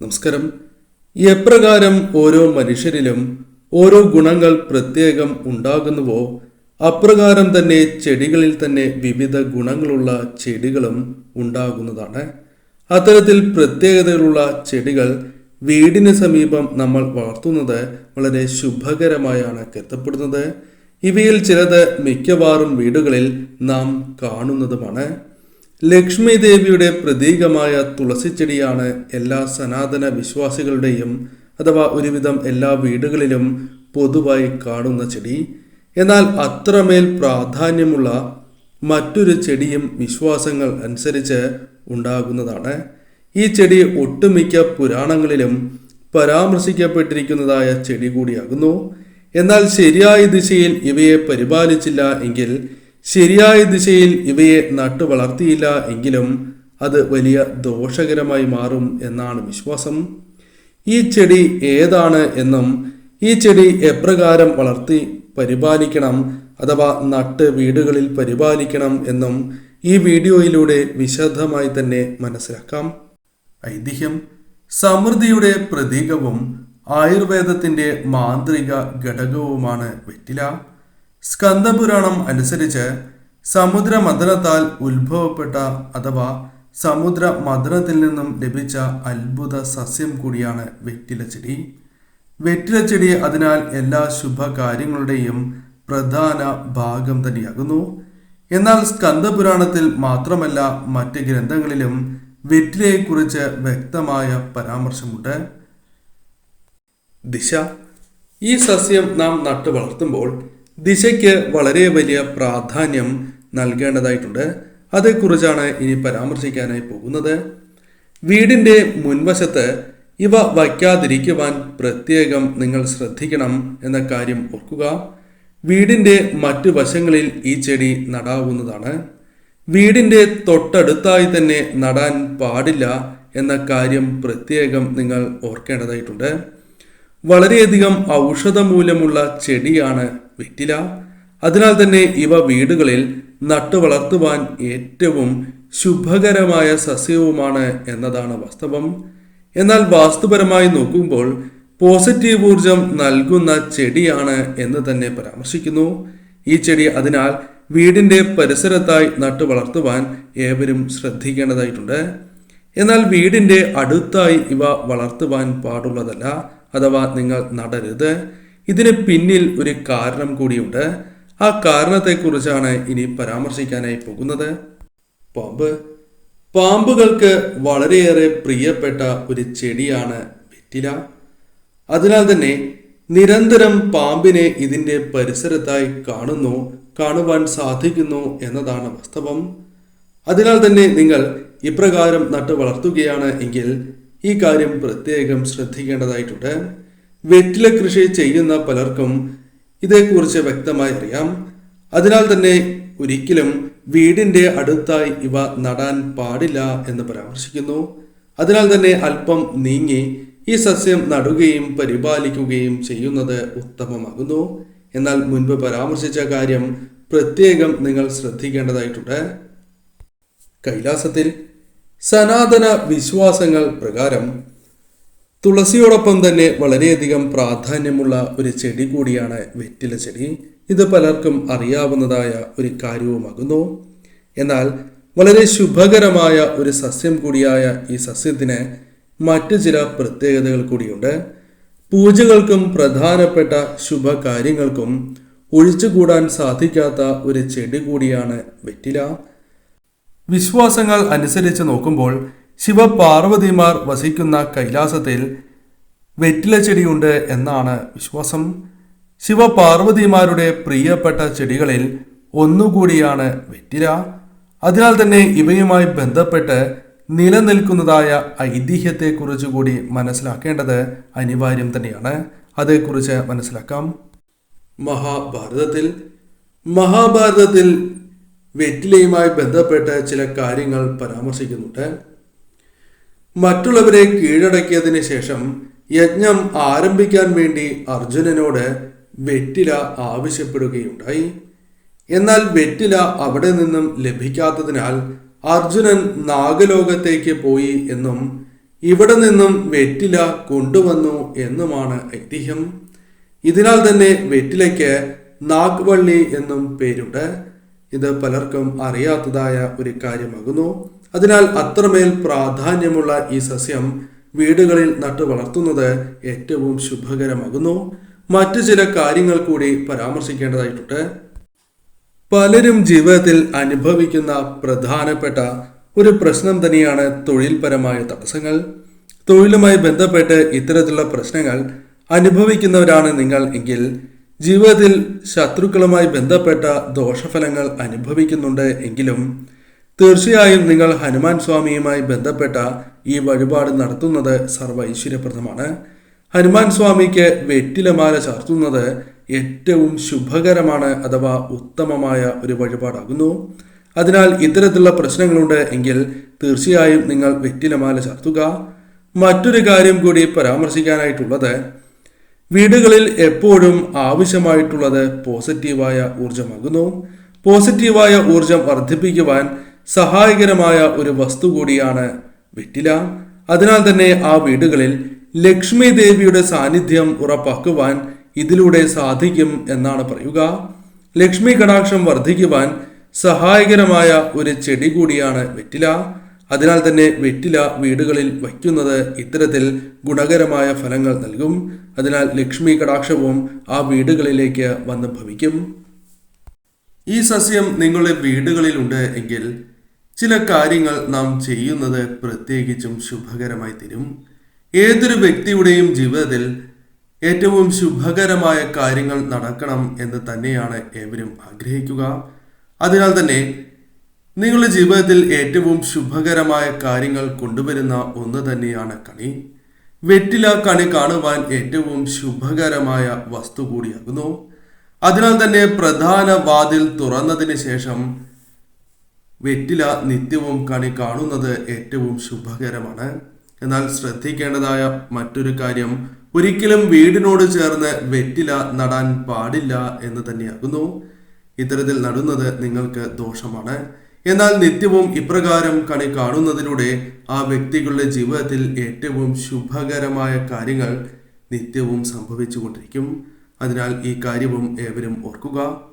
നമസ്കാരം. എപ്രകാരം ഓരോ മനുഷ്യരിലും ഓരോ ഗുണങ്ങൾ പ്രത്യേകം ഉണ്ടാകുന്നുവോ അപ്രകാരം തന്നെ ചെടികളിൽ തന്നെ വിവിധ ഗുണങ്ങളുള്ള ചെടികളും ഉണ്ടാകുന്നതാണ്. അത്തരത്തിൽ പ്രത്യേകതകളുള്ള ചെടികൾ വീടിന് സമീപം നമ്മൾ വളർത്തുന്നത് വളരെ ശുഭകരമായാണ് കരുതപ്പെടുന്നത്. ഇവയിൽ ചിലത് മിക്കവാറും വീടുകളിൽ നാം കാണുന്നതുമാണ്. ലക്ഷ്മി ദേവിയുടെ പ്രതീകമായ തുളസിച്ചെടിയാണ് എല്ലാ സനാതന വിശ്വാസികളുടെയും അഥവാ ഒരുവിധം എല്ലാ വീടുകളിലും പൊതുവായി കാണുന്ന ചെടി. എന്നാൽ അത്രമേൽ പ്രാധാന്യമുള്ള മറ്റൊരു ചെടിയും വിശ്വാസങ്ങൾ അനുസരിച്ച് ഉണ്ടാകുന്നതാണ്. ഈ ചെടി ഒട്ടുമിക്ക പുരാണങ്ങളിലും പരാമർശിക്കപ്പെട്ടിരിക്കുന്നതായ ചെടി കൂടിയാകുന്നു. എന്നാൽ ശരിയായ ദിശയിൽ ഇവയെ പരിപാലിച്ചില്ല എങ്കിൽ ശരിയായ ദിശയിൽ ഇവയെ നട്ടു വളർത്തിയില്ല എങ്കിലും അത് വലിയ ദോഷകരമായി മാറും എന്നാണ് വിശ്വാസം. ഈ ചെടി ഏതാണ് എന്നും ഈ ചെടി എപ്രകാരം വളർത്തി പരിപാലിക്കണം അഥവാ നട്ട് വീടുകളിൽ പരിപാലിക്കണം എന്നും ഈ വീഡിയോയിലൂടെ വിശദമായി തന്നെ മനസ്സിലാക്കാം. ഐതിഹ്യം. സമൃദ്ധിയുടെ പ്രതീകവും ആയുർവേദത്തിന്റെ മാന്ത്രിക ഘടകവുമാണ് വെറ്റില. സ്കന്ദപുരാണം അനുസരിച്ച് സമുദ്രമഥനത്താൽ ഉത്ഭവപ്പെട്ട അഥവാ സമുദ്ര മഥനത്തിൽ നിന്നും ലഭിച്ച അത്ഭുത സസ്യം കൂടിയാണ് വെറ്റിലച്ചെടി വെറ്റിലച്ചെടി അതിനാൽ എല്ലാ ശുഭകാര്യങ്ങളുടെയും പ്രധാന ഭാഗം തന്നെയാകുന്നു. എന്നാൽ സ്കന്ദപുരാണത്തിൽ മാത്രമല്ല മറ്റ് ഗ്രന്ഥങ്ങളിലും വെറ്റിലയെക്കുറിച്ച് വ്യക്തമായ പരാമർശമുണ്ട്. ദിശ. ഈ സസ്യം നാം നട്ടു വളർത്തുമ്പോൾ ദിശയ്ക്ക് വളരെ വലിയ പ്രാധാന്യം നൽകേണ്ടതായിട്ടുണ്ട്. അതേക്കുറിച്ചാണ് ഇനി പരാമർശിക്കാനായി പോകുന്നത്. വീടിന്റെ മുൻവശത്ത് ഇവ വയ്ക്കാതിരിക്കുവാൻ പ്രത്യേകം നിങ്ങൾ ശ്രദ്ധിക്കണം എന്ന കാര്യം ഓർക്കുക. വീടിന്റെ മറ്റു വശങ്ങളിൽ ഈ ചെടി നടാവുന്നതാണ്. വീടിന്റെ തൊട്ടടുത്തായി തന്നെ നടാൻ പാടില്ല എന്ന കാര്യം പ്രത്യേകം നിങ്ങൾ ഓർക്കേണ്ടതായിട്ടുണ്ട്. വളരെയധികം ഔഷധമൂല്യമുള്ള ചെടിയാണ് വെറ്റില അതിനാൽ തന്നെ ഇവ വീടുകളിൽ നട്ടു വളർത്തുവാൻ ഏറ്റവും ശുഭകരമായ സസ്യവുമാണ് എന്നതാണ് വാസ്തവം. എന്നാൽ വാസ്തുപരമായി നോക്കുമ്പോൾ പോസിറ്റീവ് ഊർജം നൽകുന്ന ചെടിയാണ് എന്ന് തന്നെ പരാമർശിക്കുന്നു. ഈ ചെടി അതിനാൽ വീടിന്റെ പരിസരത്തായി നട്ടു വളർത്തുവാൻ ഏവരും ശ്രദ്ധിക്കേണ്ടതായിട്ടുണ്ട്. എന്നാൽ വീടിന്റെ അടുത്തായി ഇവ വളർത്തുവാൻ പാടുള്ളതല്ല. അഥവാ നിങ്ങൾ നടരുത്. ഇതിന് പിന്നിൽ ഒരു കാരണം കൂടിയുണ്ട്. ആ കാരണത്തെക്കുറിച്ചാണ് ഇനി പരാമർശിക്കാനായി പോകുന്നത്. പാമ്പ്. പാമ്പുകൾക്ക് വളരെയേറെ പ്രിയപ്പെട്ട ഒരു ചെടിയാണ് വെറ്റില. അതിനാൽ തന്നെ നിരന്തരം പാമ്പിനെ ഇതിന്റെ പരിസരത്തായി കാണുന്നു കാണുവാൻ സാധിക്കുന്നു എന്നതാണ് വാസ്തവം. അതിനാൽ തന്നെ നിങ്ങൾ ഇപ്രകാരം നട്ടു വളർത്തുകയാണ് എങ്കിൽ ഈ കാര്യം പ്രത്യേകം ശ്രദ്ധിക്കേണ്ടതായിട്ടുണ്ട്. വെറ്റില കൃഷി ചെയ്യുന്ന പലർക്കും ഇതേക്കുറിച്ച് വ്യക്തമായി അറിയാം. അതിനാൽ തന്നെ ഒരിക്കലും വീടിന്റെ അടുത്തായി ഇവ നടാൻ പാടില്ല എന്ന് പരാമർശിക്കുന്നു. അതിനാൽ തന്നെ അല്പം നീങ്ങി ഈ സസ്യം നടുകയും പരിപാലിക്കുകയും ചെയ്യുന്നത് ഉത്തമമാകുന്നു. എന്നാൽ മുൻപ് പരാമർശിച്ച കാര്യം പ്രത്യേകം നിങ്ങൾ ശ്രദ്ധിക്കേണ്ടതായിട്ടുണ്ട്. കൈലാസത്തിൽ സനാതന വിശ്വാസങ്ങൾ പ്രകാരം തുളസിയോടൊപ്പം തന്നെ വളരെയധികം പ്രാധാന്യമുള്ള ഒരു ചെടി കൂടിയാണ് വെറ്റില ചെടി. ഇത് പലർക്കും അറിയാവുന്നതായ ഒരു കാര്യവുമാകുന്നു. എന്നാൽ വളരെ ശുഭകരമായ ഒരു സസ്യം കൂടിയായ ഈ സസ്യത്തിന് മറ്റു ചില പ്രത്യേകതകൾ കൂടിയുണ്ട്. പൂജകൾക്കും പ്രധാനപ്പെട്ട ശുഭകാര്യങ്ങൾക്കും ഒഴിച്ചുകൂടാൻ സാധിക്കാത്ത ഒരു ചെടി കൂടിയാണ് വെറ്റില. വിശ്വാസങ്ങൾ അനുസരിച്ച് നോക്കുമ്പോൾ ശിവപാർവതിമാർ വസിക്കുന്ന കൈലാസത്തിൽ വെറ്റില ചെടിയുണ്ട് എന്നാണ് വിശ്വാസം. ശിവപാർവതിമാരുടെ പ്രിയപ്പെട്ട ചെടികളിൽ ഒന്നുകൂടിയാണ് വെറ്റില. അതിനാൽ തന്നെ ഇവയുമായി ബന്ധപ്പെട്ട് നിലനിൽക്കുന്നതായ ഐതിഹ്യത്തെക്കുറിച്ച് കൂടി മനസ്സിലാക്കേണ്ടത് അനിവാര്യം തന്നെയാണ്. അതേക്കുറിച്ച് മനസ്സിലാക്കാം. മഹാഭാരതത്തിൽ മഹാഭാരതത്തിൽ വെറ്റിലയുമായി ബന്ധപ്പെട്ട് ചില കാര്യങ്ങൾ പരാമർശിക്കുന്നുണ്ട്. മറ്റുള്ളവരെ കീഴടക്കിയതിന് ശേഷം യജ്ഞം ആരംഭിക്കാൻ വേണ്ടി അർജുനനോട് വെറ്റില ആവശ്യപ്പെടുകയുണ്ടായി. എന്നാൽ വെറ്റില അവിടെ നിന്നും ലഭിക്കാത്തതിനാൽ അർജുനൻ നാഗലോകത്തേക്ക് പോയി എന്നും ഇവിടെ നിന്നും വെറ്റില കൊണ്ടുവന്നു എന്നുമാണ് ഐതിഹ്യം. ഇതിനാൽ തന്നെ വെറ്റിലയ്ക്ക് നാഗ്വള്ളി എന്നും പേരുണ്ട്. ഇത് പലർക്കും അറിയാത്തതായ ഒരു കാര്യമാകുന്നു. അതിനാൽ അത്രമേൽ പ്രാധാന്യമുള്ള ഈ സസ്യം വീടുകളിൽ നട്ടു വളർത്തുന്നത് ഏറ്റവും ശുഭകരമാകുന്നു. മറ്റു ചില കാര്യങ്ങൾ കൂടി പരാമർശിക്കേണ്ടതായിട്ടുണ്ട്. പലരും ജീവിതത്തിൽ അനുഭവിക്കുന്ന പ്രധാനപ്പെട്ട ഒരു പ്രശ്നം തന്നെയാണ് തൊഴിൽപരമായ തടസ്സങ്ങൾ. തൊഴിലുമായി ബന്ധപ്പെട്ട് ഇത്തരത്തിലുള്ള പ്രശ്നങ്ങൾ അനുഭവിക്കുന്നവരാണ് നിങ്ങൾ എങ്കിൽ ജീവിതത്തിൽ ശത്രുക്കളുമായി ബന്ധപ്പെട്ട ദോഷഫലങ്ങൾ അനുഭവിക്കുന്നുണ്ട് എങ്കിലും തീർച്ചയായും നിങ്ങൾ ഹനുമാൻ സ്വാമിയുമായി ബന്ധപ്പെട്ട ഈ വഴിപാട് നടത്തുന്നത് സർവൈശ്വര്യപ്രദമാണ്. ഹനുമാൻ സ്വാമിക്ക് വെറ്റിലമാല ചാർത്തുന്നത് ഏറ്റവും ശുഭകരമാണ് അഥവാ ഉത്തമമായ ഒരു വഴിപാടാകുന്നു. അതിനാൽ ഇത്തരത്തിലുള്ള പ്രശ്നങ്ങളുണ്ട് എങ്കിൽ തീർച്ചയായും നിങ്ങൾ വെറ്റിലമാല ചാർത്തുക. മറ്റൊരു കാര്യം കൂടി പരാമർശിക്കാനായിട്ടുള്ളത് വീടുകളിൽ എപ്പോഴും ആവശ്യമായിട്ടുള്ളത് പോസിറ്റീവായ ഊർജമാകുന്നു പോസിറ്റീവായ ഊർജം വർദ്ധിപ്പിക്കുവാൻ സഹായകരമായ ഒരു വസ്തു കൂടിയാണ് വെറ്റില. അതിനാൽ തന്നെ ആ വീടുകളിൽ ലക്ഷ്മി ദേവിയുടെ സാന്നിധ്യം ഉറപ്പാക്കുവാൻ ഇതിലൂടെ സാധിക്കും എന്നാണ് പറയുക. ലക്ഷ്മി കടാക്ഷം വർദ്ധിക്കുവാൻ സഹായകരമായ ഒരു ചെടി കൂടിയാണ് വെറ്റില. അതിനാൽ തന്നെ വെറ്റില വീടുകളിൽ വയ്ക്കുന്നത് ഇത്തരത്തിൽ ഗുണകരമായ ഫലങ്ങൾ നൽകും. അതിനാൽ ലക്ഷ്മി കടാക്ഷവും ആ വീടുകളിലേക്ക് വന്ന് ഭവിക്കും. ഈ സസ്യം നിങ്ങളുടെ വീടുകളിലുണ്ട് എങ്കിൽ ചില കാര്യങ്ങൾ നാം ചെയ്യുന്നത് പ്രത്യേകിച്ചും ശുഭകരമായി തരും. ഏതൊരു വ്യക്തിയുടെയും ജീവിതത്തിൽ ഏറ്റവും ശുഭകരമായ കാര്യങ്ങൾ നടക്കണം എന്ന് തന്നെയാണ് ഏവരും ആഗ്രഹിക്കുക. അതിനാൽ തന്നെ നിങ്ങളുടെ ജീവിതത്തിൽ ഏറ്റവും ശുഭകരമായ കാര്യങ്ങൾ കൊണ്ടുവരുന്ന ഒന്ന് തന്നെയാണ് കണി. വെറ്റില കണി കാണുവാൻ ഏറ്റവും ശുഭകരമായ വസ്തു കൂടിയാകുന്നു. അതിനാൽ തന്നെ പ്രധാന വാതിൽ തുറന്നതിന് ശേഷം വെറ്റില നിത്യവും കണി കാണുന്നത് ഏറ്റവും ശുഭകരമാണ്. എന്നാൽ ശ്രദ്ധിക്കേണ്ടതായ മറ്റൊരു കാര്യം ഒരിക്കലും വീടിനോട് ചേർന്ന് വെറ്റില നടാൻ പാടില്ല എന്ന് തന്നെയാകുന്നു. ഇത്തരത്തിൽ നടുന്നത് നിങ്ങൾക്ക് ദോഷമാണ്. എന്നാൽ നിത്യവും ഇപ്രകാരം കണി കാണുന്നതിലൂടെ ആ വ്യക്തികളുടെ ജീവിതത്തിൽ ഏറ്റവും ശുഭകരമായ കാര്യങ്ങൾ നിത്യവും സംഭവിച്ചുകൊണ്ടിരിക്കും. അതിനാൽ ഈ കാര്യവും ഏവരും ഓർക്കുക.